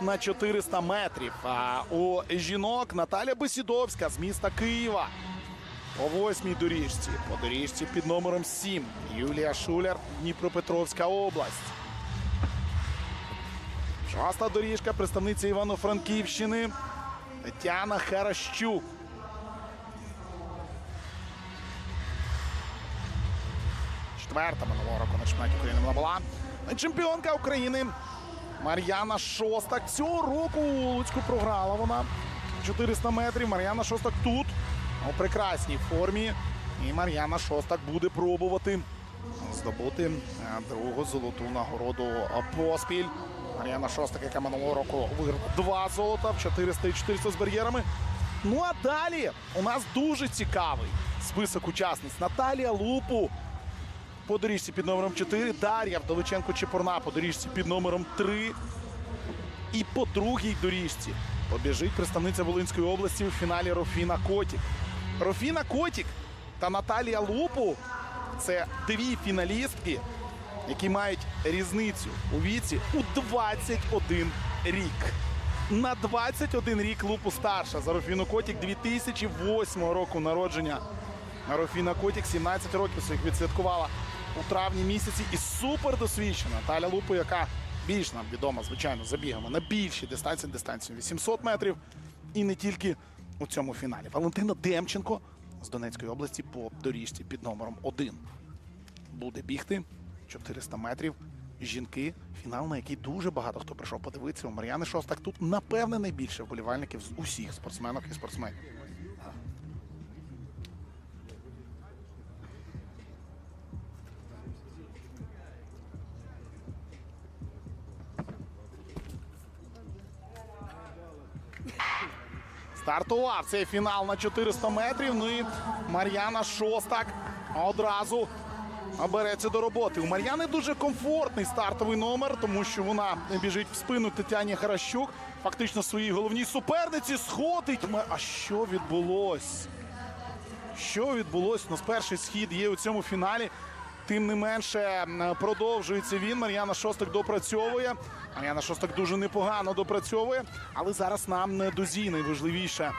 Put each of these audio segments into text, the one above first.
на 400 метрів. А у жінок Наталя Бесідовська з міста Києва. По восьмій доріжці. По доріжці під номером 7. Юлія Шуляр, Дніпропетровська область. Шоста доріжка представниця Івано-Франківщини Тетяна Харащук. Четверта минулого року на чемпіонаті України вона була. Чемпіонка України Мар'яна Шостак. Цього року у Луцьку програла вона 400 метрів. Мар'яна Шостак тут у прекрасній формі. І Мар'яна Шостак буде пробувати здобути е, другу золоту нагороду поспіль. Мар'яна Шостак, яка минулого року виграла два золота в 400 і 400 з бар'єрами. Ну а далі у нас дуже цікавий список учасниць. Наталія Лупу по доріжці під номером 4, Дар'я Вдовиченко Чепурна по доріжці під номером 3. І по другій доріжці побіжить представниця Волинської області у фіналі Рофіна Котік. Рофіна Котік та Наталія Лупу це дві фіналістки, які мають різницю у віці у 21 рік. На 21 рік Лупу старша за Рофіну Котік 2008 року народження. Рофіна Котік 17 років своїх відсвяткувала у травні місяці і супер досвідчена. Таля Лупу, яка більш нам відома, звичайно, забігами на більші дистанції, дистанцію 800 метрів. І не тільки у цьому фіналі. Валентина Демченко з Донецької області по доріжці під номером 1 буде бігти 400 метрів. Жінки, фінал, на який дуже багато хто прийшов подивитися. У Мар'яни Шостак тут, напевне, найбільше вболівальників з усіх спортсменок і спортсменів. Стартував цей фінал на 400 метрів. Ну і Мар'яна Шостак одразу береться до роботи. У Мар'яни дуже комфортний стартовий номер, тому що вона біжить в спину Тетяні Харащук. Фактично своїй головній суперниці сходить. А що відбулось? Що відбулось? У нас перший схід є у цьому фіналі. Тим не менше продовжується він. Мар'яна Шостак допрацьовує. Мар'яна Шостак дуже непогано допрацьовує. Але зараз нам не дозі найважливіше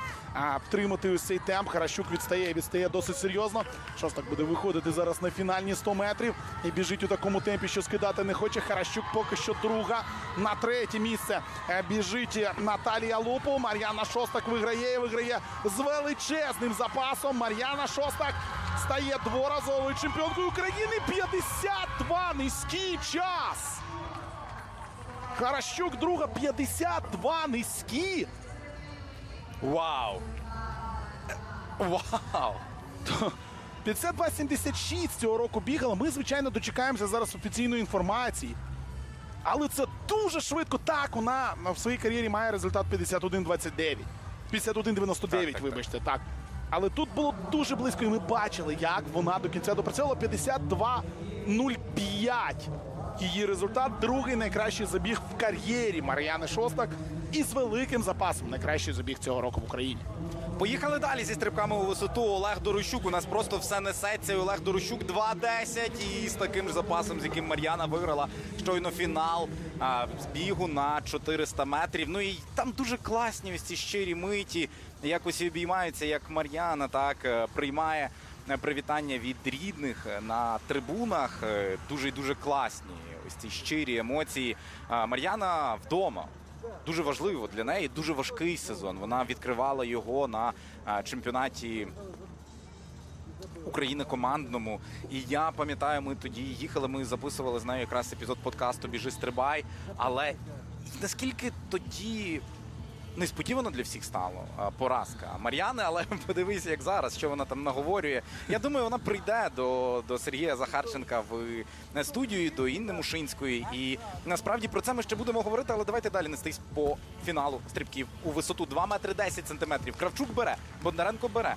втримати ось цей темп. Харащук відстає, відстає досить серйозно. Шостак буде виходити зараз на фінальні 100 метрів і біжить у такому темпі, що скидати не хоче. Харащук поки що друга. На третє місце е, біжить Наталія Лупу. Мар'яна Шостак виграє виграє з величезним запасом. Мар'яна Шостак стає дворазовою чемпіонкою України. 52 низький час. Харащук друга 52 низькі. Вау! Вау! 52-76 цього року бігала. Ми, звичайно, дочекаємося зараз офіційної інформації. Але це дуже швидко. Так, вона в своїй кар'єрі має результат 51-29. 51-99, Так, так, вибачте, так. Але тут було дуже близько, і ми бачили, як вона до кінця допрацювала 52-05. Її результат другий найкращий забіг в кар'єрі Мар'яни Шостак і з великим запасом найкращий забіг цього року в Україні. Поїхали далі зі стрибками у висоту. Олег Дорощук. У нас просто все несеться. І Олег Дорощук 2.10. І з таким ж запасом, з яким Мар'яна виграла щойно фінал а, бігу на 400 метрів. Ну і там дуже класні ось ці щирі миті. Якось обіймаються, як Мар'яна так е, приймає привітання від рідних е, на трибунах. Е, Дуже і дуже класні. Ось ці щирі емоції. Мар'яна вдома. Дуже важливо для неї, дуже важкий сезон. Вона відкривала його на чемпіонаті України командному. І я пам'ятаю, ми тоді їхали, ми записували з нею якраз епізод подкасту Біжи стрибай. Але наскільки тоді. Несподівано для всіх стало поразка Мар'яни, але подивися, як зараз, що вона там наговорює. Я думаю, вона прийде до, до Сергія Захарченка в е, студію, до Інни Мушинської. І насправді про це ми ще будемо говорити, але давайте далі нестись по фіналу стрибків у висоту 2 метри 10 сантиметрів. Кравчук бере, Бондаренко бере.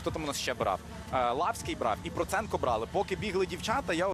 Хто там у нас ще брав? Е, Лавський брав і Проценко брали. Поки бігли дівчата, я